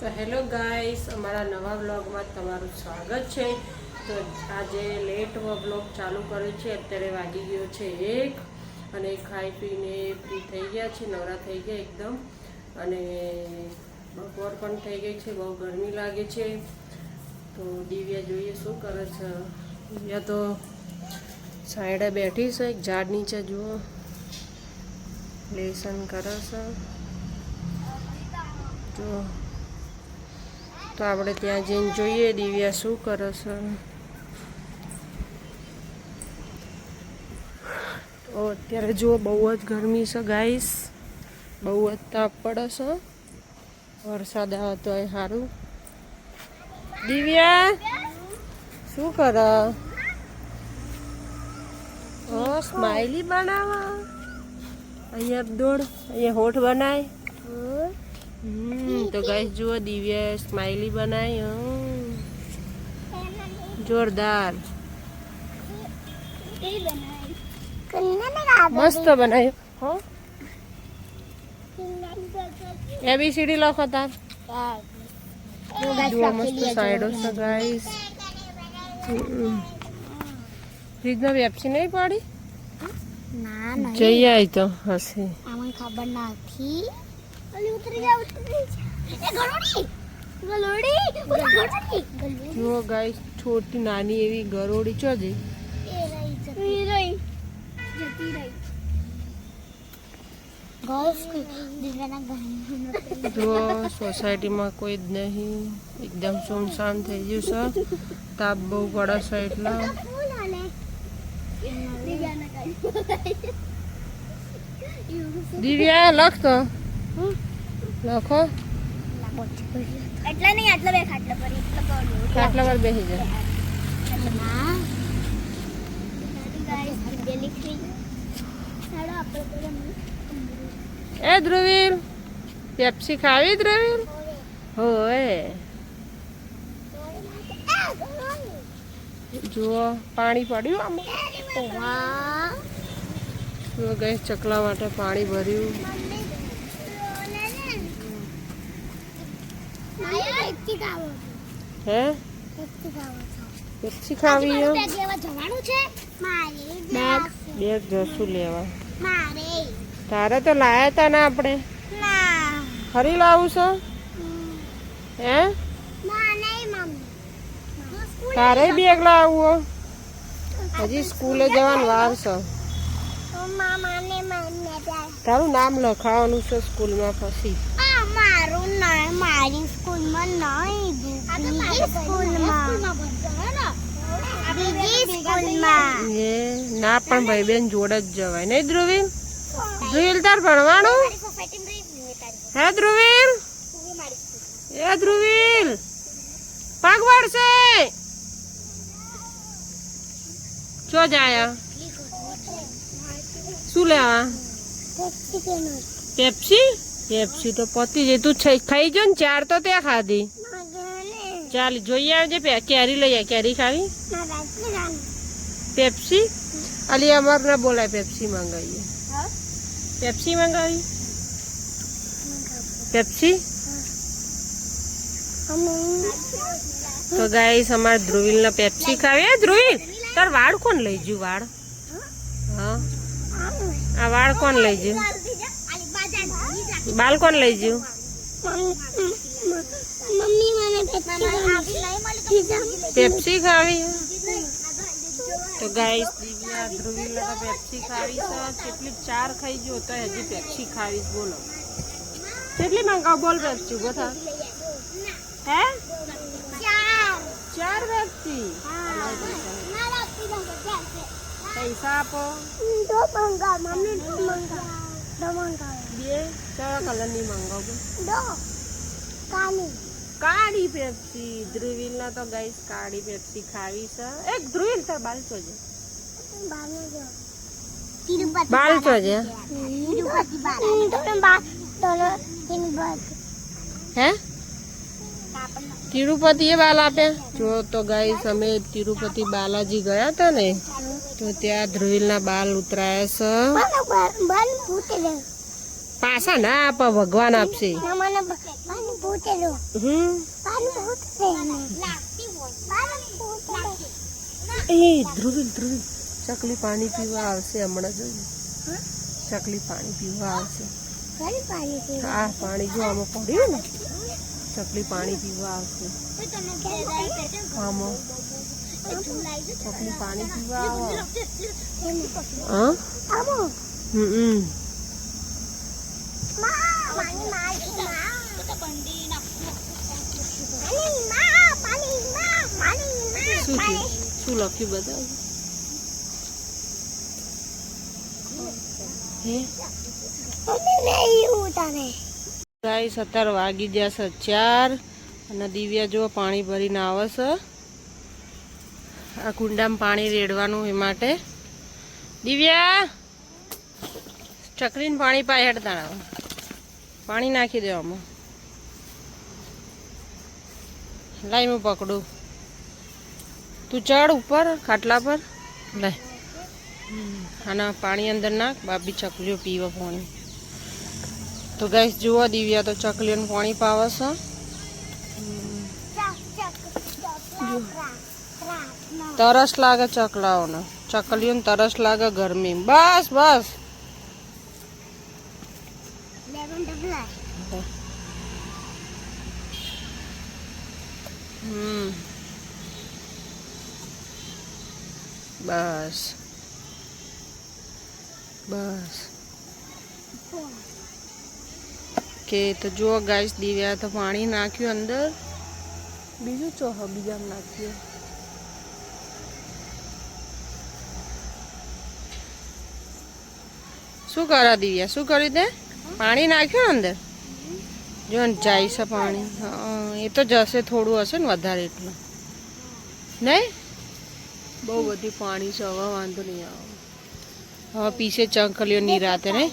તો hello guys, અમારા નવા બ્લોગમાં તમારું સ્વાગત છે. તો આજે લેટ બ્લોગ ચાલુ કર્યો છે, અત્યારે વાગી ગયો છે એક. અને ખાઈ પીને ફ્રી થઈ ગયા છે, નવરા થઈ ગયા એકદમ. અને બપોર પણ થઈ ગઈ છે, બહુ ગરમી લાગે છે. તો દિવ્યા જોઈએ શું કરે છે? દિવ્યા તો સાઈડે બેઠી છે, એક ઝાડ નીચે જુઓ. લેસન કરે છે. જો. તો આપણે ત્યાં જઈને જોઈએ દિવ્યા શું કરે છે. તો અત્યારે જો બહુ જ ગરમી છે ગાઈસ બહુ જ તાપ પડે છે. વરસાદ આવે તો એ સારું. દિવ્યા, શું કરે? ઓ સ્માઈલી બનાવા. અહીંયા દોડ, અહીંયા હોઠ બનાય. તો ગાઈસ જુઓ દિવ્યા સ્માઈલી બનાવી. જોરદાર. મસ્ત બનાવ્યો હો. એબીસીડી લખો તાર. જુઓ મસ્ત સાઈડો છે ગાઈસ ફ્રીજમાં વેપસી નહીં પાડી? જઈ આવી તો હશે. ખબર નથી ઓલી ઉતરી જા જા. એ ગાઈસ છોટી નાની એવી ગરોડી ચો જઈ એ રહી જતી. રહી. રહી. સોસાયટીમાં કોઈ જ નહીં. એકદમ સુનસાન થઈ ગયું છે. તાપ બહુ પડે છે એટલે. દિવ્યા લખ લખો. એટલા નહીં આટલા બે ખાટલા પર ખાટલા પર બેસી જાય એ ધ્રુવીલ પેપ્સી ખાવી ધ્રુવીલ? હોય જુઓ પાણી પડ્યું આમાં. ગઈ ચકલા માટે પાણી ભર્યું. હે? પેપ્સી ખાવી એમ? જવાનું છે. બેગ બેગ જશું. લેવા. મારે. તારે તો લાયા તા ના આપણે. ના. ફરી લાવું છો? હે? તારે બેગ લાવવો? હજી સ્કૂલે જવાનું વાર છે. તારું નામ લખાવાનું છે સ્કૂલમાં પછી. મારું નામ મારી સ્કૂલમાં નહીં બીજી સ્કૂલમાં. બીજી સ્કૂલમાં ના? પણ ભાઈ બેન જોડે જ જવાય. નહીં ધ્રુવીન? ધ્રુવીલ તાર ભણવાનું? હે ધ્રુવીલ? એ ધ્રુવીલ પગ વળશે. ચો જાય. શું લેવા? પેપ્સી? પેપ્સી તો પતી જઈ તું ખાઈ જો ને ચાર તો ત્યાં ખાધી. ચાલ જોઈએ આવજે કેરી લઈ આવ કેરી ખાવી? પેપ્સી? અલી અમાર ના બોલાય પેપ્સી મંગાવીએ. પેપ્સી મંગાવી? પેપ્સી? તો ગાઈસ અમાર ધ્રુવિલ ના પેપ્સી ખાવી. ધ્રુવિલ ધ્રુવીલ તાર વાળ કોણ લઈ જ્યું? વાળ? હા? આ વાળ કોણ લઈ ગયું બાલ કોણ લઈ ગયું? મમ્મી મને પેપ્સી ખાવી? તો ગાઈસ દિવ્યા ધ્રુવી તો પેપ્સી ખાવી છે. કેટલી ચાર ખાઈ ગયો તો હજી પેપ્સી ખાવી છે, બોલો. કેટલી મંગાવ બોલ પેપ્સી ઊભો થા. હે? ચાર. પેપ્સી? પૈસા આપો. બે કયા કલરની મંગાવ બોલ? કાળી પેપ્સી ધ્રુવીલ ના તો ગાઈસ કાળી પેપ્સી ખાવી છે એક ધ્રુવીલ તાર બાલ ચોજે બાલ ચોજે હે તિરુપતિ એ બાલ આપ્યા જો તો ગાઈસ અમે તિરુપતિ બાલાજી ગયા હતા ને તો ત્યાં ધ્રુવીલ ના બાલ ઉતરાયા છે પાછા ના આપે ભગવાન આપશે. એ ધ્રુવિલ ધ્રુવિલ ચકલી પાણી પીવા આવશે હમણાં જોઈએ ચકલી પાણી પીવા આવશે. પાણી આ પાણી જો આમાં પડ્યું ને ચકલી પાણી પીવા આવશે. આમાં. ચકલી પાણી પીવા આવે. હા? હમમાં પાણી મારી માં પાણી માં પાણી માં પાણી શું લખ્યું બધા ગાઈસ વાગી ગયા છે ચાર અને દિવ્યા જો પાણી ભરીને આવે છે. આ કુંડામાં પાણી રેડવાનું એ માટે. દિવ્યા, ચકરીને પાણી પાય હેડતા આવે પાણી નાખી દેવામાં લાઈ હું પકડું. તું ચડ ઉપર ખાટલા પર. લે. આના પાણી અંદર નાખ બાબી ચકલીઓ પીવે પાણી. તો ગાઈસ જુઓ દિવ્યા તો ચકલીઓને પાણી પાવે છે. તરસ લાગે ચકલાઓને. ચકલીઓને તરસ લાગે ગરમી બસ બસ. હમ બસ. બસ. કે તો જુઓ ગાઈસ દિવ્યા તો પાણી નાખ્યું અંદર. બીજું ચો બીજા નાખ્યું શું કરા દિવ્યા? શું કર્યું તે? પાણી નાખ્યું અંદર? જો ને જાય છે પાણી. એ તો જશે થોડું હશે ને વધારે એટલું. નહીં? બહુ બધી પાણી છે હવે વાંધો નહીં આવે. હવે પીસે ચંકલીઓ નિરાતે નહીં?